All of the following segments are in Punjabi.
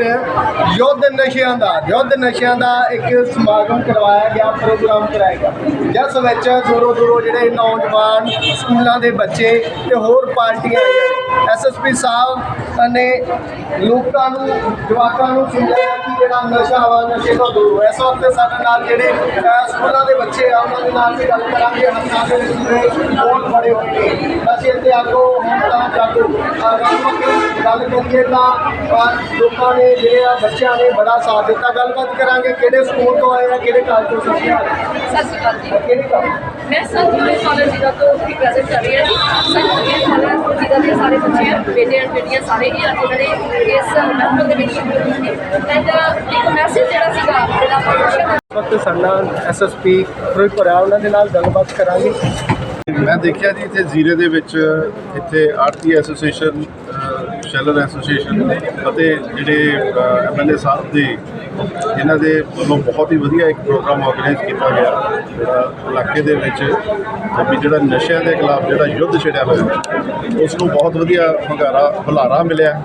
ਫਿਰ ਯੁੱਧ ਨਸ਼ਿਆਂ ਦਾ, ਯੁੱਧ ਨਸ਼ਿਆਂ ਦਾ ਇੱਕ ਸਮਾਗਮ ਕਰਵਾਇਆ ਗਿਆ, ਪ੍ਰੋਗਰਾਮ ਕਰਾਇਆ ਗਿਆ। ਜਿਸ ਵਿੱਚ ਦੂਰੋਂ ਦੂਰੋਂ ਜਿਹੜੇ ਨੌਜਵਾਨ ਸਕੂਲਾਂ ਦੇ ਬੱਚੇ ਤੇ ਹੋਰ ਪਾਰਟੀਆਂ ਆਈਆਂ ਨੇ। ਐਸਐਸਪੀ ਸਾਹਿਬ ਨੇ ਲੋਕਾਂ ਨੂੰ, ਜਵਾਕਾਂ ਨੂੰ ਸਮਝਾਇਆ ਕਿ ਜਿਹੜਾ ਨਸ਼ਾ ਵਾ ਨਸ਼ੇ ਤੋਂ ਦੂਰ ਹੋ ਇਸ ਵਕਤ ਸਾਡੇ ਨਾਲ ਜਿਹੜੇ ਸਕੂਲਾਂ ਦੇ ਬੱਚੇ ਆ ਉਹਨਾਂ ਦੇ ਨਾਲ ਵੀ ਗੱਲ ਕਰਾਂਗੇ ਹੱਥਾਂ ਦੇ ਵਿੱਚ ਬਹੁਤ ਬੜੇ ਹੋਏ ਨੇ ਅਸੀਂ ਇੱਥੇ ਆਗੋ ਹੁਣ ਤਾਂ ਜਾਗੋ ਗੱਲ ਕਰੀਏ ਤਾਂ ਲੋਕਾਂ ਨੇ ਜਿਹੜੇ ਆ ਬੱਚਿਆਂ ਨੇ ਬੜਾ ਸਾਥ ਦਿੱਤਾ। ਗੱਲਬਾਤ ਕਰਾਂਗੇ ਕਿਹੜੇ ਸਕੂਲ ਤੋਂ ਆਏ ਆ ਕਿਹੜੇ ਕਾਲਜ ਤੋਂ ਸਿੱਖਿਆ ਸਤਿ ਸ਼੍ਰੀ ਅਕਾਲ ਜੀ। ਕਿਹੜੇ ਕਾਲਜ ਮੈਂ ਸੰਜੀਵਨੀ ਕਾਲਜ ਜ਼ਿਲ੍ਹਾ ਤੋਂ ਰਿਪਰੈਜ਼ੈਂਟ ਕਰ ਰਹੀ ਹਾਂ ਜੀ। ਸੰਜੀਵਨੀ ਕਾਲਜ ਜ਼ਿਲ੍ਹਾ ਦੇ ਸਾਰੇ ਬੱਚੇ ਆ, ਬੇਟੇ ਐਂਡ ਬੇਟੀਆਂ ਸਾਰੇ ਹੀ ਅੱਜ ਜਿਹੜੇ ਇਸ ਮਹਿਫਲ ਦੇ ਵਿੱਚ ਸ਼ਾਮਿਲ ਹੋਏ ਨੇ ਐਂਡ ਮੈਸੇਜ ਜਿਹੜਾ ਸੀਗਾ? ਜਿਹੜਾ ਪ੍ਰੋਡਕਸ਼ਨ ਇਸ ਵਕਤ ਸਾਡੇ ਐਸਐਸਪੀ ਫਿਰੋਜ਼ਪੁਰ ਆ ਉਹਨਾਂ ਦੇ ਨਾਲ ਗੱਲਬਾਤ ਕਰਾਂਗੇ। ਮੈਂ ਦੇਖਿਆ ਜੀ ਇੱਥੇ ਜ਼ੀਰੇ ਦੇ ਵਿੱਚ ਇੱਥੇ ਆਰਤੀ ਐਸੋਸੀਏਸ਼ਨ ਸ਼ੈਲਰ ਐਸੋਸੀਏਸ਼ਨ ਅਤੇ ਜਿਹੜੇ ਐਮਐਲਏ ਸਾਹਿਬ ਦੇ ਇਹਨਾਂ ਦੇ ਵੱਲੋਂ ਬਹੁਤ ਹੀ ਵਧੀਆ ਇੱਕ ਪ੍ਰੋਗਰਾਮ ਆਰਗੇਨਾਈਜ਼ ਕੀਤਾ ਗਿਆ। ਜਿਹੜਾ ਇਲਾਕੇ ਦੇ ਵਿੱਚ ਵੀ ਜਿਹੜਾ ਨਸ਼ਿਆਂ ਦੇ ਖਿਲਾਫ ਜਿਹੜਾ ਯੁੱਧ ਛਿੜਿਆ ਹੋਇਆ ਉਸ ਨੂੰ ਬਹੁਤ ਵਧੀਆ ਹੰਗਾਰਾ ਹੁਲਾਰਾ ਮਿਲਿਆ।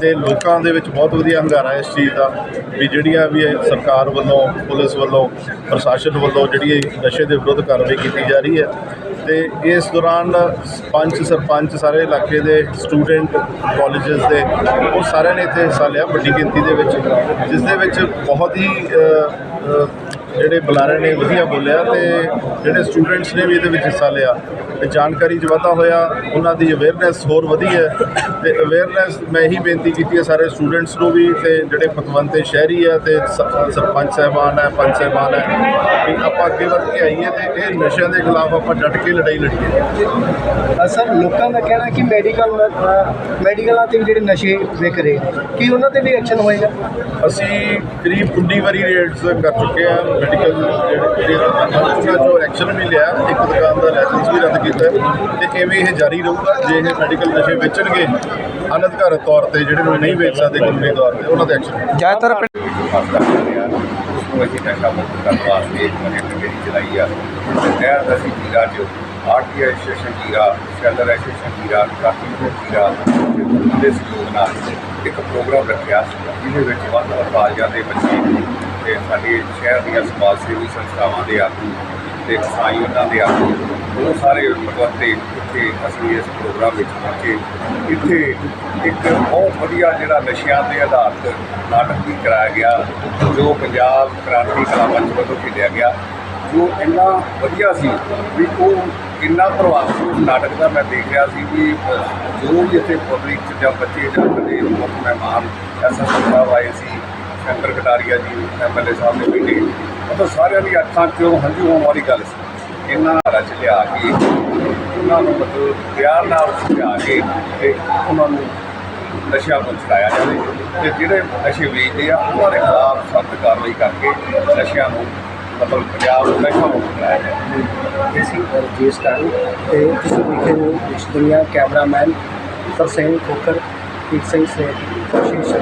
ਤੇ ਲੋਕਾਂ ਦੇ ਵਿੱਚ ਬਹੁਤ ਵਧੀਆ ਹੰਗਾਰਾ ਇਸ ਚੀਜ਼ ਦਾ ਵੀ ਜਿਹੜੀਆਂ ਵੀ ਸਰਕਾਰ ਵੱਲੋਂ, ਪੁਲਿਸ ਵੱਲੋਂ, ਪ੍ਰਸ਼ਾਸਨ ਵੱਲੋਂ ਜਿਹੜੀ ਇਹ ਨਸ਼ੇ ਦੇ ਵਿਰੁੱਧ ਕਾਰਵਾਈ ਕੀਤੀ ਜਾ ਰਹੀ ਹੈ। ਤੇ ਇਸ ਦੌਰਾਨ ਪੰਚ ਸਰਪੰਚ ਸਾਰੇ ਇਲਾਕੇ ਦੇ ਸਟੂਡੈਂਟ ਕਾਲਜਸ ਦੇ, ਉਹ ਸਾਰਿਆਂ ਨੇ ਇੱਥੇ ਹਿੱਸਾ ਲਿਆ ਵੱਡੀ ਗਿਣਤੀ ਦੇ ਵਿੱਚ, ਜਿਸ ਦੇ ਵਿੱਚ ਬਹੁਤ ਹੀ ਜਿਹੜੇ ਬੁਲਾਰੇ ਨੇ ਵਧੀਆ ਬੋਲਿਆ ਤੇ ਜਿਹੜੇ ਸਟੂਡੈਂਟਸ ਨੇ ਵੀ ਇਹਦੇ ਵਿੱਚ ਹਿੱਸਾ ਲਿਆ। ਤੇ ਜਾਣਕਾਰੀ 'ਚ ਵਾਧਾ ਹੋਇਆ ਉਹਨਾਂ ਦੀ ਅਵੇਅਰਨੈਸ ਹੋਰ ਵਧੀ ਹੈ। ਤੇ ਅਵੇਅਰਨੈਸ ਮੈਂ ਇਹੀ ਬੇਨਤੀ ਕੀਤੀ ਹੈ ਸਾਰੇ ਸਟੂਡੈਂਟਸ ਨੂੰ ਵੀ ਤੇ ਜਿਹੜੇ ਪਤਵੰਤੇ ਸ਼ਹਿਰੀ ਹੈ ਤੇ ਸਰਪੰਚ ਸਾਹਿਬਾਨ ਹੈ ਪੰਚ ਸਾਹਿਬਾਨ ਹੈ ਵੀ ਆਪਾਂ ਅੱਗੇ ਵੱਧ ਕੇ ਆਈਏ ਤੇ ਇਹ ਨਸ਼ਿਆਂ ਦੇ ਖਿਲਾਫ ਆਪਾਂ ਡਟ ਕੇ ਲੜਾਈ ਲੜੀਏ। ਸਰ ਲੋਕਾਂ ਦਾ ਕਹਿਣਾ ਕਿ ਮੈਡੀਕਲ ਮੈਡੀਕਲਾਂ ਤੇ ਵੀ ਜਿਹੜੇ ਨਸ਼ੇ ਵਿਕ ਰਹੇ। ਕੀ ਉਹਨਾਂ ਤੇ ਵੀ ਐਕਸ਼ਨ ਹੋਏਗਾ? ਅਸੀਂ ਕਰੀਬ 19 ਵਾਰੀ ਰੇਡਸ ਕਰ ਚੁੱਕੇ ਆ ਮੈਡੀਕਲ ਜਿਹੜੇ ਜੋ ਐਕਸ਼ਨ ਵੀ ਲਿਆ ਇੱਕ ਦੁਕਾਨ ਦਾ ਲਾਇਸੈਂਸ ਵੀ ਰੱਦ ਕੀਤਾ ਤੇ ਐਵੇਂ ਇਹ ਜਾਰੀ ਰਹੂਗਾ? ਜੇ ਇਹ ਮੈਡੀਕਲ ਨਸ਼ੇ ਵੇਚਣਗੇ ਅਨਧਿਕਾਰਤ ਤੌਰ ਤੇ ਜਿਹੜੇ ਨੂੰ ਨਹੀਂ ਵੇਚ ਸਕਦੇ ਕਾਨੂੰਨੀ ਤੌਰ ਤੇ ਉਹਨਾਂ ਤੇ ਐਕਸ਼ਨ ਜ਼ਿਆਦਾਤਰ ਉਸਨੂੰ ਅਸੀਂ ਨਸ਼ਾ ਮੁਕਤ ਕਰਨ ਵਾਸਤੇ ਇੱਕ ਮੁਹਿੰਮ ਜਿਹੜੀ ਚਲਾਈ ਆ। ਨਹਿਰ ਅਸੀਂ ਜੀਰਾ ਚ RTI station Zira sheller association Zira ਕਾਫੀ ਦੇ ਜੀਰਾ ਦੇ ਸਹਿਯੋਗ ਨਾਲ ਇੱਕ ਪ੍ਰੋਗਰਾਮ ਰੱਖਿਆ ਜਿਹਦੇ ਵਿੱਚ ਵੱਧ ਵੱਧ ਬਾਜ਼ਾਰ ਦੇ ਬੱਚੇ ਤੇ ਸਾਡੇ ਸ਼ਹਿਰ ਦੀਆਂ ਸਮਾਜ ਸੇਵੀ ਸੰਸਥਾਵਾਂ ਦੇ ਆਗੂ ਤੇ ਕਸਾਈ ਉਹਨਾਂ ਦੇ ਆਗੂ ਉਹ ਸਾਰੇ ਮਤਵਤੇ ਇੱਥੇ ਅਸੀਂ ਇਸ ਪ੍ਰੋਗਰਾਮ ਵਿੱਚ ਪਹੁੰਚੇ। ਇੱਥੇ ਇੱਕ ਬਹੁਤ ਵਧੀਆ ਜਿਹੜਾ ਨਸ਼ਿਆਂ ਦੇ ਆਧਾਰਿਤ ਨਾਟਕ ਵੀ ਕਰਾਇਆ ਗਿਆ ਜੋ ਪੰਜਾਬ ਕ੍ਰਾਂਤੀ ਕਲਾ ਮੰਚ ਵੱਲੋਂ ਖੇਡਿਆ ਗਿਆ। ਜੋ ਇੰਨਾ ਵਧੀਆ ਸੀ ਵੀ ਉਹ ਇੰਨਾ ਪ੍ਰਭਾਵ ਉਸ ਨਾਟਕ ਦਾ ਮੈਂ ਦੇਖ ਰਿਹਾ ਸੀ ਵੀ ਅ, ਜੋ ਵੀ ਇੱਥੇ ਪਬਲਿਕ ਚ ਜਾਂ ਬੱਚੇ ਜਾਂ ਕਦੇ ਮੁੱਖ ਮਹਿਮਾਨ ਐਸਐਸ ਸਾਹਿਬ ਆਏ ਸੀ ਸ਼ੰਕਰ ਕਟਾਰੀਆ ਜੀ ਐਮਐਲਏ ਸਾਹਿਬ ਨੇ ਬੇਟੇ ਮਤਲਬ ਸਾਰਿਆਂ ਦੀ ਅੱਖਾਂ 'ਚੋਂ ਹੰਝੂ ਆਉਣ ਵਾਲੀ ਗੱਲ ਸੀ। ਇਹਨਾਂ ਰਚ ਲਿਆ ਕੇ, ਉਹਨਾਂ ਨੂੰ ਮਤਲਬ ਪਿਆਰ ਨਾਲ ਸਮਝਾ ਕੇ ਤੇ ਉਹਨਾਂ ਨੂੰ ਨਸ਼ਿਆਂ ਤੋਂ ਛੁਡਾਇਆ ਜਾਵੇ। ਤੇ ਜਿਹੜੇ ਨਸ਼ੇ ਵੇਚਦੇ ਆ, ਉਹਨਾਂ ਦੇ ਖਿਲਾਫ ਸਖਤ ਕਾਰਵਾਈ ਕਰਕੇ ਨਸ਼ਿਆਂ ਨੂੰ ਮਤਲਬ ਪੰਜਾਬ ਨੂੰ ਨਸ਼ਾ ਮੁਕਤ ਬਣਾਇਆ ਜਾਵੇ। ਅਸੀਂ ਰਜੇਸ਼ ਕਾਰੂ ਤੇ ਤੁਸੀਂ ਦੇਖੇ ਹੋ, ਇਸ ਦੁਨੀਆ ਕੈਮਰਾਮੈਨ ਸਰਸੇਨ ਖੋਖਰ ਇੱਕ ਸਹੀ ਸੇ ਕੋਸ਼ਿਸ਼